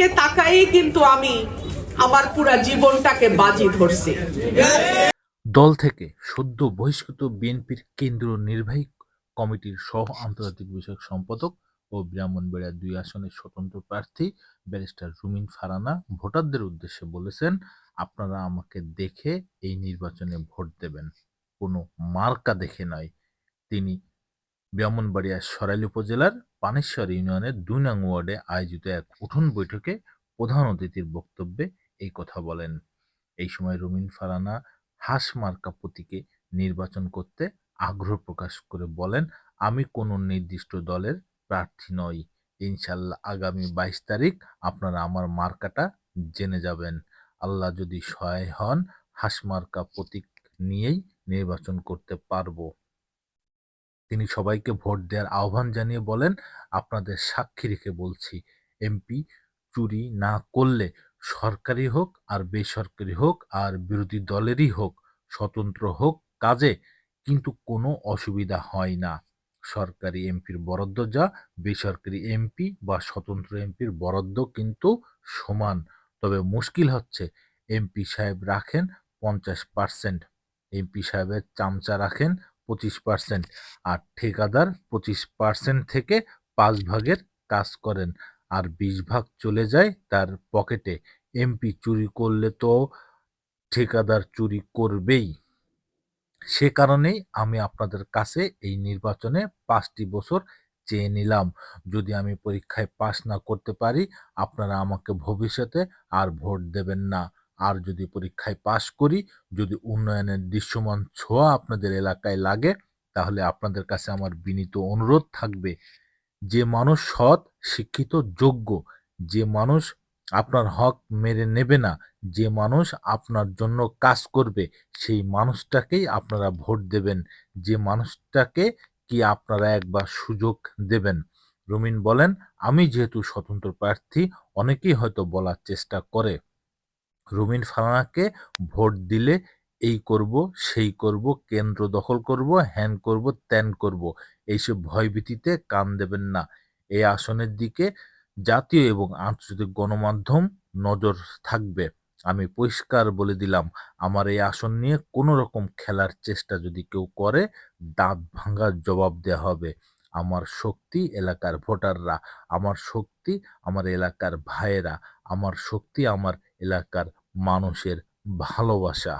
দিকে তাকাই কিন্তু আমি আমার পুরা জীবনটাকে বাজি ধরছি। দল থেকে সদ্য বহিষ্কৃত বিএনপির কেন্দ্রীয় নির্বাহী কমিটির সহ আন্তর্জাতিক বিষয়ক সম্পাদক ও ব্রাহ্মণবাড়িয়া দুই আসনের স্বতন্ত্র প্রার্থী ব্যারিস্টার রুমিন ফারানা ভোটারদের উদ্দেশ্যে বলেছেন, আপনারা আমাকে দেখে এই নির্বাচনে ভোট দেবেন। কোনো মার্কা দেখে নয়। তিনি ব্রাহ্মণবাড়িয়া সরাইল উপজেলার পানেশ্বর ইউনিয়নের দুই নং ওয়ার্ডে আয়োজিত এক উঠোন বৈঠকে প্রধান অতিথির বক্তব্যে এই কথা বলেন। এই সময় রুমিন ফারানা হাঁস মার্কা প্রতীকে নির্বাচন করতে আগ্রহ প্রকাশ করে বলেন, আমি কোনো নির্দিষ্ট দলের প্রার্থী নই। ইনশাল্লাহ আগামী বাইশ তারিখ আপনারা আমার মার্কাটা জেনে যাবেন। আল্লাহ যদি সহায় হন, হাঁস মার্কা প্রতীক নিয়েই নির্বাচন করতে পারব। তিনি সবাইকে ভোট দেওয়ার আহ্বান জানিয়ে বলেন, আপনাদের সাক্ষী রেখে বলছি, এমপি চুরি না করলে সরকারি হোক আর বেসরকারি হোক আর বিরোধী দলেরই হোক, স্বতন্ত্র হোক কাজে, কিন্তু কোনো অসুবিধা হয় না। সরকারি এমপির বরাদ্দ যা, বেসরকারি এমপি বা স্বতন্ত্র এমপির বরাদ্দ কিন্তু সমান। তবে মুশকিল হচ্ছে, এমপি সাহেব রাখেন পঞ্চাশ পার্সেন্ট, এমপি সাহেবের চামচা রাখেন পঁচিশ পার্সেন্ট আর ঠিকাদার পঁচিশ পার্সেন্ট থেকে পাঁচ ভাগের কাজ করেন আর বিশ ভাগ চলে যায় তার পকেটে। এমপি চুরি করলে তো ঠিকাদার চুরি করবেই। সে কারণেই আমি আপনাদের কাছে এই নির্বাচনে পাঁচটি বছর চেয়ে নিলাম। যদি আমি পরীক্ষায় পাশ না করতে পারি, আপনারা আমাকে ভবিষ্যতে আর ভোট দেবেন না। আর যদি পরীক্ষায় পাশ করি, যদি উন্নয়নের দৃশ্যমান ছোঁয়া আপনাদের এলাকায় লাগে, তাহলে আপনাদের কাছে আমার বিনীত অনুরোধ থাকবে, যে মানুষ সৎ, শিক্ষিত, যোগ্য, যে মানুষ আপনার হক মেরে নেবে না, যে মানুষ আপনার জন্য কাজ করবে, সেই মানুষটাকেই আপনারা ভোট দেবেন, যে মানুষটাকে কি আপনারা একবার সুযোগ দেবেন। রুমিন বলেন, আমি যেহেতু স্বতন্ত্র প্রার্থী, অনেকেই হয়তো বলার চেষ্টা করে। রুমিন ফারানাকে ভোট দিলে এই করব, সেই করব, কেন্দ্র দখল করব, হ্যান করব, ত্যান করব। এইসব ভয়ভীতিতে কান দেবেন না। এই আসনের দিকে জাতীয় এবং আন্তর্জাতিক গণমাধ্যম নজর থাকবে। আমি পরিষ্কার বলে দিলাম, আমার এই আসন নিয়ে কোনো রকম খেলার চেষ্টা যদি কেউ করে, দাঁত ভাঙার জবাব দেওয়া হবে। আমার শক্তি এলাকার ভোটাররা, আমার শক্তি আমার এলাকার ভাইয়েরা, আমার শক্তি আমার এলাকার মানুষের ভালোবাসা।